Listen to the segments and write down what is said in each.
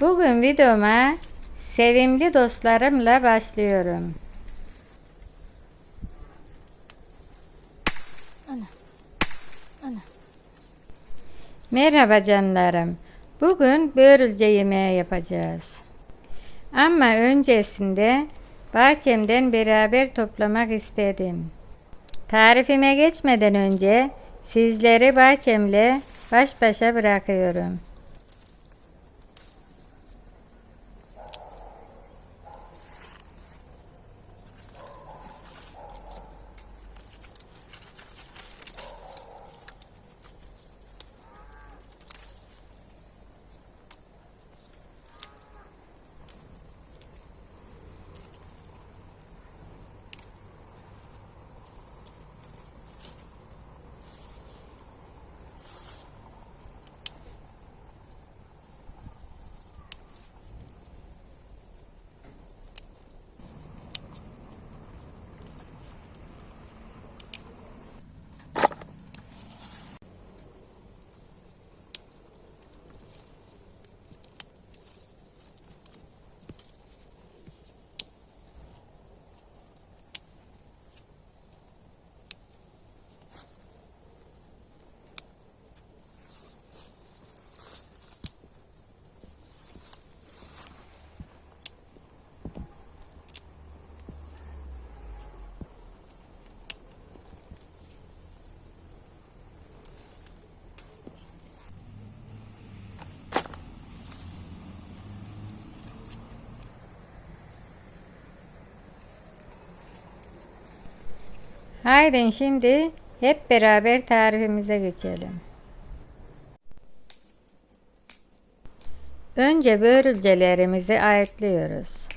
Bugün videoma sevimli dostlarımla başlıyorum. Merhaba canlarım. Bugün börülce yemeği yapacağız. Ama öncesinde bahçemden beraber toplamak istedim. Tarifime geçmeden önce sizleri bahçemle baş başa bırakıyorum. Haydi şimdi hep beraber tarifimize geçelim. Önce börülcelerimizi ayıklıyoruz.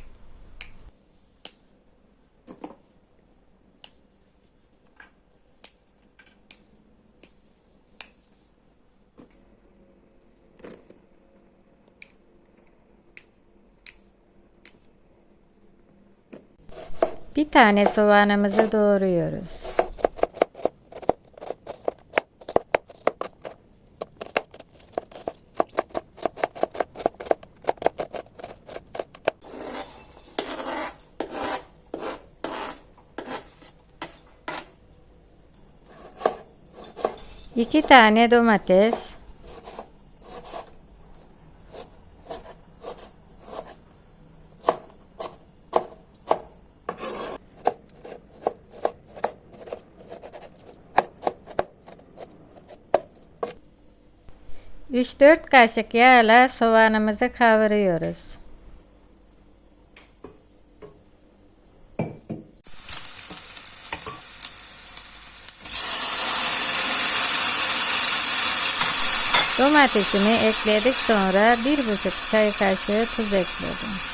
Bir tane soğanımızı doğruyoruz. İki tane domates. Üç dört kaşık yağla soğanımızı kavuruyoruz. Domatesimi ekledik sonra bir buçuk çay kaşığı tuz ekledim.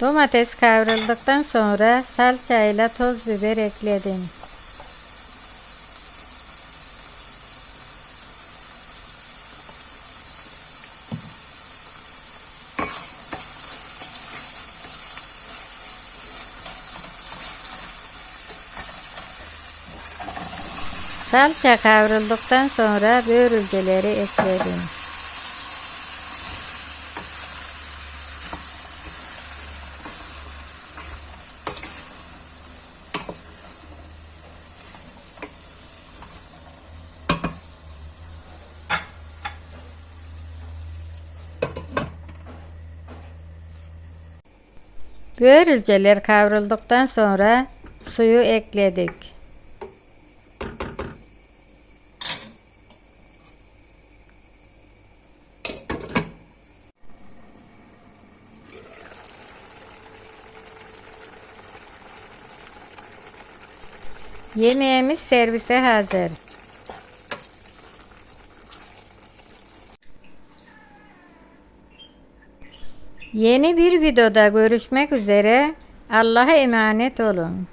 Domates kavrulduktan sonra salçayla toz biber ekledim. Salça kavrulduktan sonra börülceleri ekledim. Börülceler kavrulduktan sonra suyu ekledik. Yemeğimiz servise hazır. Yeni bir videoda görüşmek üzere. Allah'a emanet olun.